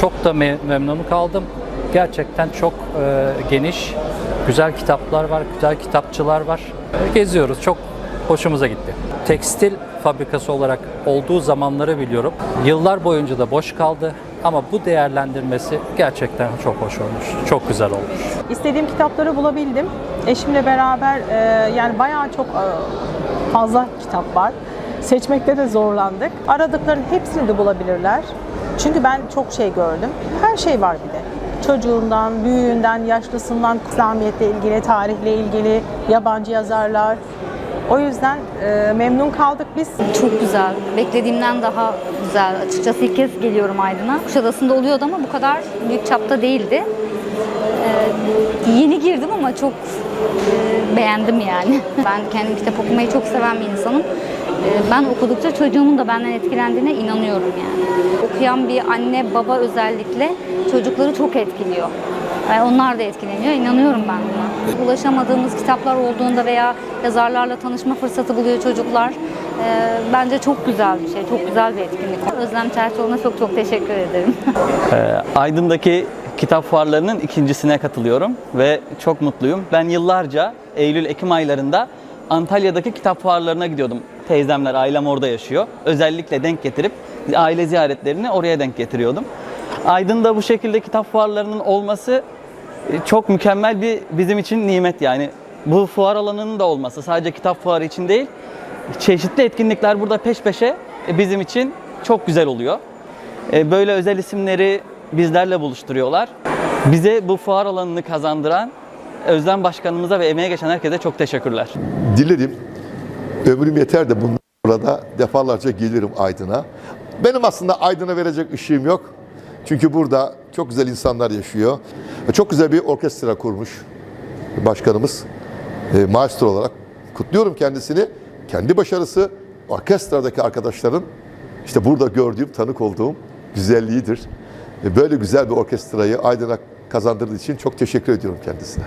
Çok da me- memnun kaldım. Gerçekten çok e, geniş, güzel kitaplar var, güzel kitapçılar var. Geziyoruz, çok hoşumuza gitti. Tekstil fabrikası olarak olduğu zamanları biliyorum. Yıllar boyunca da boş kaldı ama bu değerlendirmesi gerçekten çok hoş olmuş, çok güzel olmuş. İstediğim kitapları bulabildim. Eşimle beraber e, yani bayağı çok e, fazla kitap var. Seçmekte de zorlandık. Aradıkların hepsini de bulabilirler. Çünkü ben çok şey gördüm. Her şey var bir de. Çocuğundan, büyüğünden, yaşlısından, İslamiyetle ilgili, tarihle ilgili, yabancı yazarlar. O yüzden e, memnun kaldık biz. Çok güzel. Beklediğimden daha güzel. Açıkçası ilk kez geliyorum Aydın'a. Kuşadası'nda oluyordu ama bu kadar büyük çapta değildi. Ee, yeni girdim ama çok e, beğendim yani. Ben kendim kitap okumayı çok seven bir insanım. Ee, ben okudukça çocuğumun da benden etkilendiğine inanıyorum yani. Okuyan bir anne baba özellikle çocukları çok etkiliyor. Yani onlar da etkileniyor. İnanıyorum ben buna. Ulaşamadığımız kitaplar olduğunda veya yazarlarla tanışma fırsatı buluyor çocuklar. Ee, bence çok güzel bir şey. Çok güzel bir etkinlik. Özlem Çerçoğlu'na çok çok teşekkür ederim. Ee, Aydın'daki kitap fuarlarının ikincisine katılıyorum ve çok mutluyum. Ben yıllarca Eylül-Ekim aylarında Antalya'daki kitap fuarlarına gidiyordum. Teyzemler, ailem orada yaşıyor. Özellikle denk getirip aile ziyaretlerini oraya denk getiriyordum. Aydın'da bu şekilde kitap fuarlarının olması e, çok mükemmel bir bizim için nimet yani. Bu fuar alanının da olması sadece kitap fuarı için değil, çeşitli etkinlikler burada peş peşe e, bizim için çok güzel oluyor. E, Böyle özel isimleri bizlerle buluşturuyorlar. Bize bu fuar alanını kazandıran Özlem Başkanımıza ve emeğe geçen herkese çok teşekkürler. Dilerim ömrüm yeter de bundan sonra da defalarca gelirim Aydın'a. Benim aslında Aydın'a verecek ışığım yok. Çünkü burada çok güzel insanlar yaşıyor. Çok güzel bir orkestra kurmuş başkanımız. E, maestro olarak kutluyorum kendisini. Kendi başarısı orkestradaki arkadaşların işte burada gördüğüm, tanık olduğum güzelliğidir. E, Böyle güzel bir orkestrayı Aydın'a kazandırdığı için çok teşekkür ediyorum kendisine.